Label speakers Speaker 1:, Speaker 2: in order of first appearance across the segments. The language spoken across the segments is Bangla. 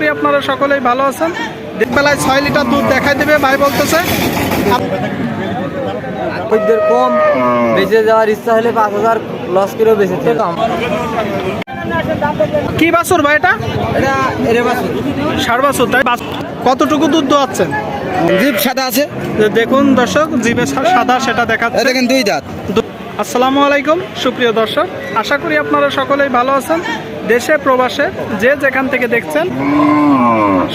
Speaker 1: করি আপনারা সকলেই ভালো আছেন। দিনবেলায় ছয় লিটার দুধ দেখাই দেবে ভাই বলতেছে।
Speaker 2: কম বেঁচে যাওয়ার ইচ্ছা হলে পাঁচ হাজার লস করেও বেঁচে খেতাম
Speaker 1: কি বাছুর ভাই এটা?
Speaker 2: এটা এরে
Speaker 1: ষাট বাছুর তাই কতটুকু দুধ দোয়াচ্ছেন?
Speaker 2: জিপ সাদা আছে।
Speaker 1: দেখুন দর্শক জিবে সা- সাদা সেটা দেখাচ্ছে।
Speaker 2: দেখেন দুই দাঁত।
Speaker 1: আসসালামু আলাইকুম সুপ্রিয় দর্শক। আশা করি আপনারা সকলেই ভালো আছেন। দেশে প্রবাসে যে যেখান থেকে দেখছেন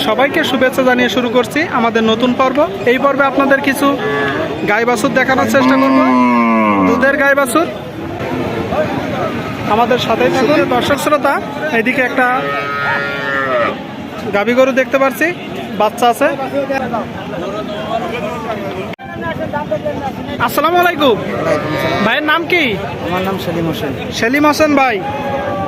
Speaker 1: সবাইকে শুভেচ্ছা জানিয়ে শুরু করছি আমাদের নতুন পর্ব। এই পর্বে আপনাদের কিছু গাই বাছুর দেখানোর চেষ্টা করব। দুধের গাই বাছুর আমাদের সাথেই থাকুন দর্শক শ্রোতা। এদিকে একটা গাবি গরু দেখতে পারছি বাচ্চা আছে। আসসালামু আলাইকুম। ভাইয়ের নাম কি?
Speaker 2: আমার নাম সেলিম হোসেন।
Speaker 1: সেলিম হোসেন ভাই।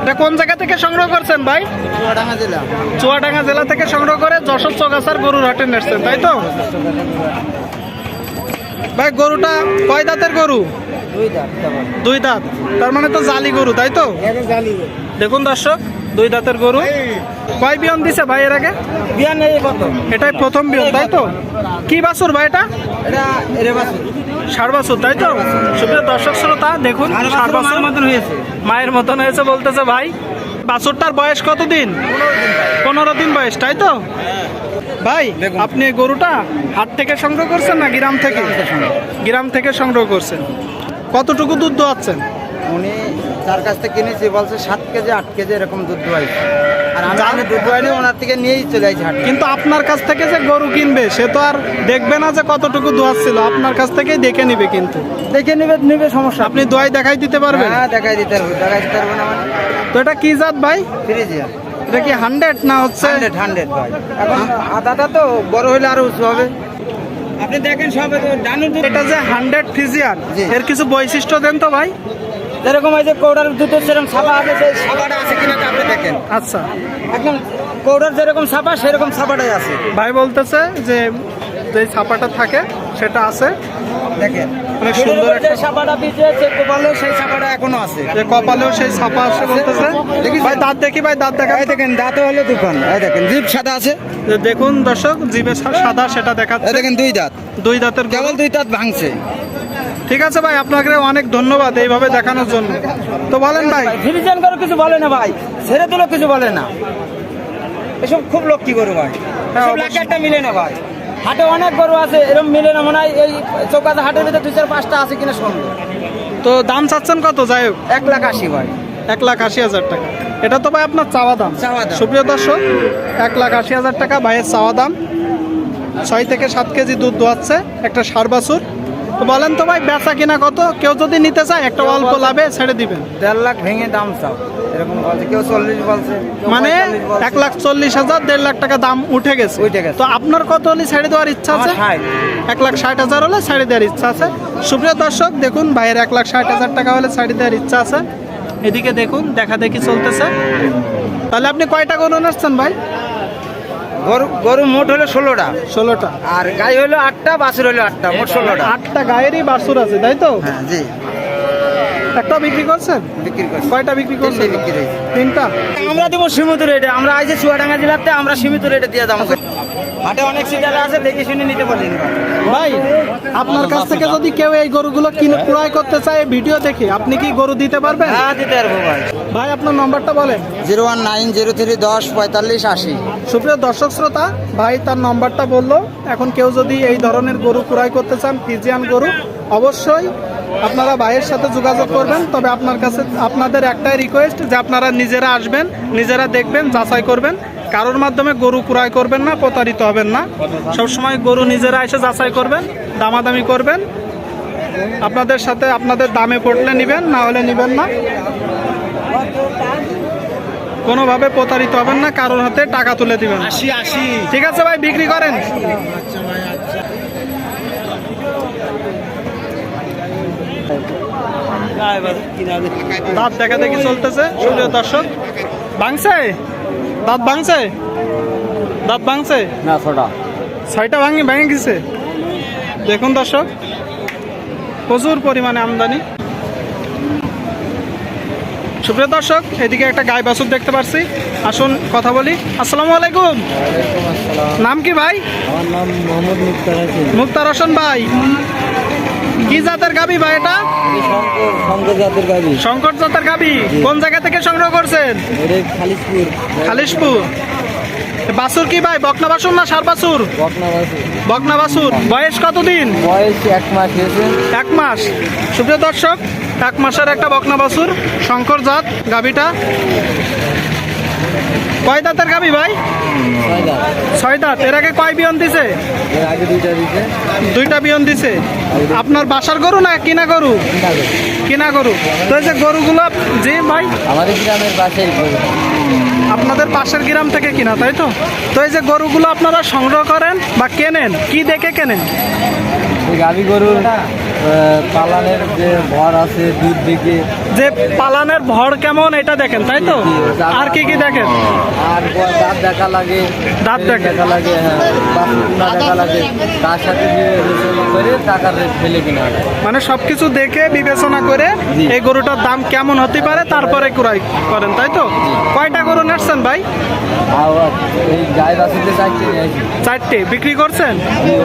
Speaker 1: এটা কোন জায়গা থেকে সংগ্রহ করছেন ভাই?
Speaker 2: চুয়াডাঙ্গা জেলা।
Speaker 1: চুয়াডাঙ্গা জেলা থেকে সংগ্রহ করে যশোর চৌগাছার গরুর হাটে নেসছেন তাই তো? ভাই গরুটা কয় দাঁতের গরু?
Speaker 2: দুই দাঁত
Speaker 1: দুই দাঁত। তার মানে তো জালি গরু তাই তো? দেখুন দর্শক দুই দাঁতের গরু। কয় বিয়ন দিছে ভাই এর আগে?
Speaker 2: বিয়ান
Speaker 1: এটাই প্রথম বিয়ন তাই তো? কি বাছুর ভাই এটা? ষাট বাছুর তাই তো? সুপ্রিয় দর্শক শ্রোতা দেখুন ষাট বাছুর
Speaker 2: মতন হয়েছে।
Speaker 1: মায়ের মতন হয়েছে বলতেছে ভাই। বাছুরটার বয়স কতদিন? পনেরো দিন বয়স তাই তো? ভাই
Speaker 2: দেখুন।
Speaker 1: আপনি গরুটা হাট থেকে সংগ্রহ করছেন না গ্রাম থেকে? গ্রাম থেকে সংগ্রহ করছেন। কতটুকু দুধ দোয়াচ্ছেন?
Speaker 2: উনি যার কাছ থেকে কিনেছি বলছে সাত কেজি আট কেজি এরকম দুধ দোয়াইছে। আর আমি আমি ওনার থেকে নিয়েই চলে যাইছি হাটে।
Speaker 1: কিন্তু আপনার কাছ থেকে যে গরু কিনবে সে তো আর দেখবে না যে কতটুকু দোয়াচ্ছিল আপনার কাছ থেকেই দেখে নিবে কিন্তু।
Speaker 2: দেখে নেবে নেবে সমস্যা।
Speaker 1: আপনি দোয়াই দেখাই দিতে পারবেন?
Speaker 2: হ্যাঁ দেখাই দিতে পারব দেখাই দিতে পারব না মানে।
Speaker 1: তো এটা কি জাত ভাই?
Speaker 2: ফ্রিজিয়া
Speaker 1: এটা কি হান্ড্রেড না হচ্ছে?
Speaker 2: হান্ড্রেড হান্ড্রেড ভাই। এখন আদাটা তো বড় হলে আরও উঁচু হবে। আপনি দেখেন সব
Speaker 1: এটা যে হান্ড্রেড ফিজিয়ান। এর কিছু বৈশিষ্ট্য দেন তো ভাই।
Speaker 2: যেরকম এই যে কৌড়ার দুধ সেরকম ছাপা আছে সেই আছে কিনা তা আপনি
Speaker 1: আচ্ছা।
Speaker 2: একদম কৌড়ার যেরকম ছাপা সেরকম ছাপাটাই আছে।
Speaker 1: ভাই বলতেছে যে যে ছাপাটা থাকে সেটা আছে।
Speaker 2: দেখেন
Speaker 1: অনেক সুন্দর একটা-
Speaker 2: ছাপাটা দিয়েছে কোপালেও সেই ছাপাটা এখনও আছে।
Speaker 1: যে কপালেও সেই ছাপা আছে বলতেছে।
Speaker 2: দেখিস?
Speaker 1: ভাই দাঁত দেখি ভাই দাঁত দেখা
Speaker 2: দেখেন দাঁতও হলো এই দেখেন জিভ সাদা আছে।
Speaker 1: যে দেখুন দর্শক জিভে সাদা সেটা দেখাচ্ছে।
Speaker 2: দেখেন দুই দাঁত।
Speaker 1: দুই দাঁতের।
Speaker 2: কেবল দুই দাঁত ভাঙছে।
Speaker 1: ঠিক আছে ভাই আপনাকে অনেক ধন্যবাদ এইভাবে দেখানোর জন্য। তো বলেন ভাই।
Speaker 2: ফিরিজান করে কিছু বলে না ভাই ছেড়ে দিলো কিছু বলে না। এসব খুব লক্ষ্মী গরু ভাই।
Speaker 1: হ্যাঁ,
Speaker 2: একটা মিলে না ভাই। হাটে অনেক গরু আছে এরকম মিলে না মনে হয় এই চৌকাতে হাটের ভিতরে দুই চার পাঁচটা আছে কিনা সন্দেহ।
Speaker 1: তো দাম চাচ্ছেন কত? যাই হোক।
Speaker 2: এক লাখ আশি ভাই।
Speaker 1: এক লাখ আশি হাজার টাকা। এটা তো ভাই আপনার চাওয়া দাম। সুপ্রিয় দর্শক এক লাখ আশি হাজার টাকা ভাইয়ের চাওয়া দাম। ছয় থেকে সাত কেজি দুধ দোয়াচ্ছে একটা সার বাছুর। বলেন তো ভাই বেচা কিনা কত? কেউ যদি নিতে চায় একটা অল্প লাভে ছেড়ে দিবেন।
Speaker 2: দেড় লাখ ভেঙে দাম চাও এরকম বলছে। কেউ চল্লিশ বলছে
Speaker 1: মানে এক লাখ চল্লিশ হাজার দেড় লাখ টাকা দাম উঠে গেছে।
Speaker 2: উঠে গেছে।
Speaker 1: তো আপনার কত হলে ছেড়ে দেওয়ার ইচ্ছা আছে। এক লাখ ষাট হাজার হলে ছেড়ে দেওয়ার ইচ্ছা আছে। সুপ্রিয় দর্শক দেখুন ভাইয়ের এক লাখ ষাট হাজার টাকা হলে ছেড়ে দেওয়ার ইচ্ছা আছে। এদিকে দেখুন দেখা দেখি চলতেছে। তাহলে আপনি কয়টা গরু আসছেন ভাই?
Speaker 2: গরু গরু মোট হলো ষোলোটা।
Speaker 1: ষোলোটা।
Speaker 2: আর গাই হলো আটটা বাছুর হলো আটটা মোট ষোলোটা।
Speaker 1: আটটা গায়েরই বাছুর আছে তাই তো?
Speaker 2: হ্যাঁ জি।
Speaker 1: একটা বিক্রি করছেন?
Speaker 2: বিক্রি
Speaker 1: কয়টা বিক্রি করছেন?
Speaker 2: তিনটে বিক্রি হয়েছে।
Speaker 1: তিনটা?
Speaker 2: আমরা দেবো সীমিত রেটে আমরা আইসে চুয়াডাঙ্গা জেলাতে আমরা সীমিত রেটে দিয়ে দাম হাটে অনেক সিটার আছে দেখে শুনে নিতে পারলেন
Speaker 1: ভাই আপনার কাছ থেকে যদি কেউ এই গরুগুলো কিনে ক্রয় করতে চায় ভিডিও দেখে আপনি কি গরু দিতে পারবেন?
Speaker 2: হ্যাঁ দিতে পারব ভাই।
Speaker 1: ভাই আপনার নম্বরটা বলেন।
Speaker 2: Zero one nine zero three দশ পঁয়তাল্লিশ আশি।
Speaker 1: সুপ্রিয় দর্শক শ্রোতা ভাই তার নম্বরটা বলল এখন কেউ যদি এই ধরনের গরু ক্রয় করতে চান ফিজিয়ান গরু অবশ্যই আপনারা ভাইয়ের সাথে যোগাযোগ করবেন। তবে আপনার কাছে আপনাদের একটাই রিকোয়েস্ট যে আপনারা নিজেরা আসবেন নিজেরা দেখবেন যাচাই করবেন। কারোর মাধ্যমে গরু ক্রয় করবেন না প্রতারিত হবেন না। সবসময় গরু নিজেরা এসে যাচাই করবেন দামাদামি করবেন। আপনাদের সাথে আপনাদের দামে পড়লে নেবেন না হলে নেবেন না। কোনোভাবে প্রতারিত হবেন না কারোর হাতে টাকা তুলে দিবেন। ঠিক আছে ভাই বিক্রি করেন। দাঁত দেখা দেখি চলতেছে দর্শক। ভাঙছে? দাঁত ভাঙছে? দাঁত ভাঙছে?
Speaker 2: না ছোটা।
Speaker 1: ছয়টা ভাঙে ভেঙে গেছে। দেখুন দর্শক প্রচুর পরিমাণে আমদানি। সুপ্রিয় দর্শক এদিকে একটা গায়ে বাছুর দেখতে পাচ্ছি আসুন কথা বলি। আসসালামু আলাইকুম। নাম কি ভাই?
Speaker 3: আমার নাম মোহাম্মদ মুক্তার
Speaker 1: হোসেন ভাই। কি জাতের গাবি ভাই এটা?
Speaker 3: শঙ্কর জাতের গাড়ি
Speaker 1: শঙ্কর জাতের গাবি। কোন জায়গা থেকে সংগ্রহ করছেন?
Speaker 3: খালিশপুর।
Speaker 1: খালিশপুর। বাছুর কি ভাই বকনা বাছুর না সার
Speaker 3: বকনাবাসী
Speaker 1: বকনা বাছুর। বয়স কতদিন?
Speaker 3: বয়স এক মাস
Speaker 1: এক মাস। সুপ্রিয় দর্শক এক মাসের একটা বকনা বাছুর শঙ্কর জাত গাবিটা। কয় দাঁতের গাবি ভাই?
Speaker 3: ছয় দাঁত।
Speaker 1: এর আগে কয় বিয়ন দিছে?
Speaker 3: দুইটা
Speaker 1: বিয়ন দিছে। আপনার বাসার গরু না কিনা গরু? কিনা গরু। তো যে গরুগুলো, জি ভাই?
Speaker 3: আমাদের গ্রামের পাশেই
Speaker 1: আপনাদের পাশের গ্রাম থেকে কিনা, তাই তো? তো এই যে গরুগুলো আপনারা সংগ্রহ করেন বা কেনেন, কি দেখে কেনেন?
Speaker 3: পালানের যে ভর আছে দুধ দিকে।
Speaker 1: যে পালানের ভর কেমন এটা দেখেন তাই তো? আর কি কি দেখেন?
Speaker 3: আর দাঁত দেখা লাগে।
Speaker 1: দাঁত দেখা
Speaker 3: লাগে হ্যাঁ। দেখা লাগে। তার সাথে করে টাকার রেট ফেলে কিনা।
Speaker 1: মানে সবকিছু দেখে বিবেচনা করে এই গরুটার দাম কেমন হতে পারে তারপরে ক্রয় করেন তাই তো? কয়টা গরু নেটছেন ভাই?
Speaker 3: এই গায়ে বাসুতে
Speaker 1: চারটে বিক্রি করছেন?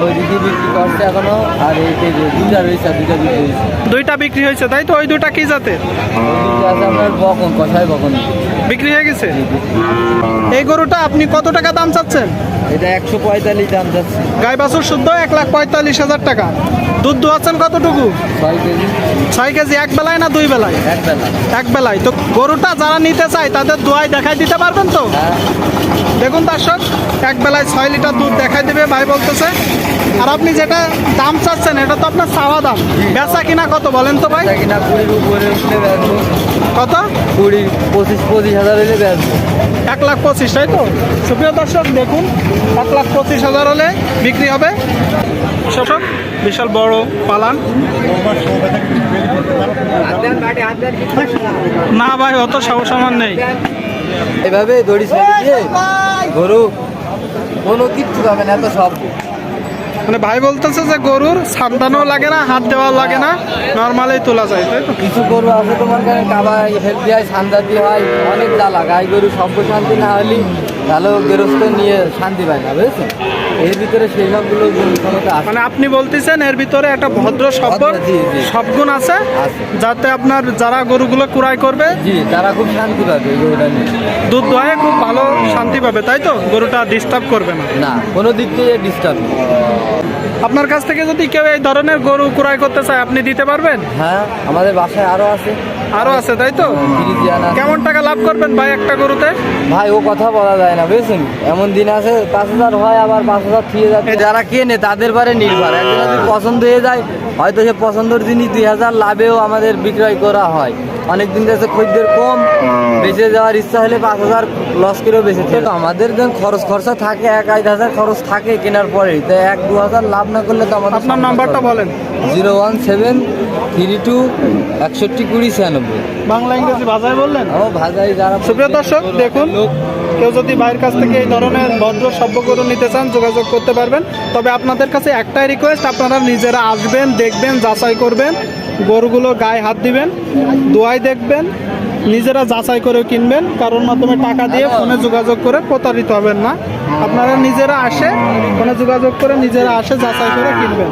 Speaker 3: ওইদিকে বিক্রি করছে এখনও আর এই দুটা রয়েছে আর বিক্রি হয়েছে।
Speaker 1: দুইটা বিক্রি হয়েছে তাই তো? ওই দুটা কি জাতে
Speaker 3: ওইদিকে আছে আপনার বকন
Speaker 1: বিক্রি হয়ে গেছে? এই গরুটা আপনি কত টাকা দাম চাচ্ছেন?
Speaker 3: এটা একশো পঁয়তাল্লিশ দাম যাচ্ছে
Speaker 1: গাই বাছুর শুদ্ধ এক লাখ পঁয়তাল্লিশ হাজার টাকা। দুধ দোয়াচ্ছেন কতটুকু?
Speaker 3: ছয় কেজি।
Speaker 1: এক বেলায় না দুই বেলায়?
Speaker 3: এক বেলা
Speaker 1: বেলায়। তো গরুটা যারা নিতে চায় তাদের দোয়াই দেখাই দিতে পারবেন তো?
Speaker 3: হ্যাঁ।
Speaker 1: দেখুন দর্শক এক বেলায় ছয় লিটার দুধ দেখাই দেবে ভাই বলতেছে। আর আপনি যেটা দাম চাচ্ছেন এটা তো আপনার চাওয়া দাম। বেচা কিনা কত বলেন তো ভাই? কত?
Speaker 3: কুড়ি পঁচিশ পঁচিশ হাজার হলে বেচবো।
Speaker 1: এক লাখ পঁচিশ তাই তো? সুপ্রিয় দর্শক দেখুন এক লাখ পঁচিশ হাজার হলে বিক্রি হবে। দর্শক বিশাল বড় পালান। না ভাই অত সাহস আমার নেই।
Speaker 3: এভাবে দড়ি ছেড়ে দিয়ে গরু কোনো কিচ্ছু পাবে না এত সব।
Speaker 1: মানে ভাই বলতেছে যে গরুর সান্তানো লাগে না হাত দেওয়াও লাগে না নর্মালি তোলা যায় তাই তো?
Speaker 3: কিছু গরু আছে তোমার কাছে কাবাই হেলদি হয় সান্দাতি হয় অনেক জ্বালা গাই গরু সভ্য শান্তি না হলে ভালো গেরস্ত নিয়ে শান্তি পায় না বুঝেছ এর ভিতরে সেই সবগুলো
Speaker 1: মানে আপনি বলতেছেন এর ভিতরে একটা ভদ্র
Speaker 3: জি।
Speaker 1: সবগুণ আছে। যাতে আপনার যারা গরুগুলো কুড়াই করবে
Speaker 3: জি তারা খুব শান্তি পাবে গরুটা নিয়ে।
Speaker 1: দুধ দোয়ায় খুব ভালো শান্তি পাবে তাই তো? গরুটা ডিস্টার্ব করবে না।
Speaker 3: না কোনো দিক থেকে ডিস্টার্ব
Speaker 1: আপনার কাছ থেকে যদি কেউ এই ধরনের গরু কুড়াই করতে চায় আপনি দিতে পারবেন?
Speaker 3: হ্যাঁ আমাদের বাসায় আরও আছে।
Speaker 1: আরও আছে তাই তো। কেমন টাকা লাভ করবেন ভাই একটা গরুতে?
Speaker 3: ভাই ও কথা বলা যায় না বুঝছেন? এমন দিন আছে পাঁচ হাজার হয় আবার পাঁচ হাজার ফিরে যাচ্ছে যারা কেনে তাদের পারে নির্ভর। একজন যদি পছন্দ হয়ে যায় হয়তো সে পছন্দের জিনিস দুই হাজার লাভেও আমাদের বিক্রয় করা হয়। অনেক দিন যাচ্ছে খদ্দের কম বেঁচে যাওয়ার ইচ্ছা হলে পাঁচ হাজার লস করেও বেঁচে তো আমাদের যখন খরচ খরচা থাকে এক আধ হাজার খরচ থাকে কেনার পরে তো এক দু হাজার লাভ না করলে তো আমাদের
Speaker 1: আপনার নাম্বারটা বলেন।
Speaker 3: Zero one seven three two একষট্টি কুড়ি ছিয়ানব্বই।
Speaker 1: বাংলা ইংরেজি ভাষায় বললেন?
Speaker 3: ও ভাজাই যারা
Speaker 1: সুপ্রিয় দর্শক দেখুন কেউ যদি ভাইয়ের কাছ থেকে এই ধরনের ভদ্র সভ্য গরু নিতে চান যোগাযোগ করতে পারবেন। তবে আপনাদের কাছে একটাই রিকোয়েস্ট আপনারা নিজেরা আসবেন দেখবেন যাচাই করবেন গরুগুলো গায়ে হাত দিবেন দোয়াই দেখবেন নিজেরা যাচাই করে কিনবেন কারোর মাধ্যমে টাকা দিয়ে ফোনে যোগাযোগ করে প্রতারিত হবেন না। আপনারা নিজেরা আসে ফোনে যোগাযোগ করে নিজেরা আসে যাচাই করে কিনবেন।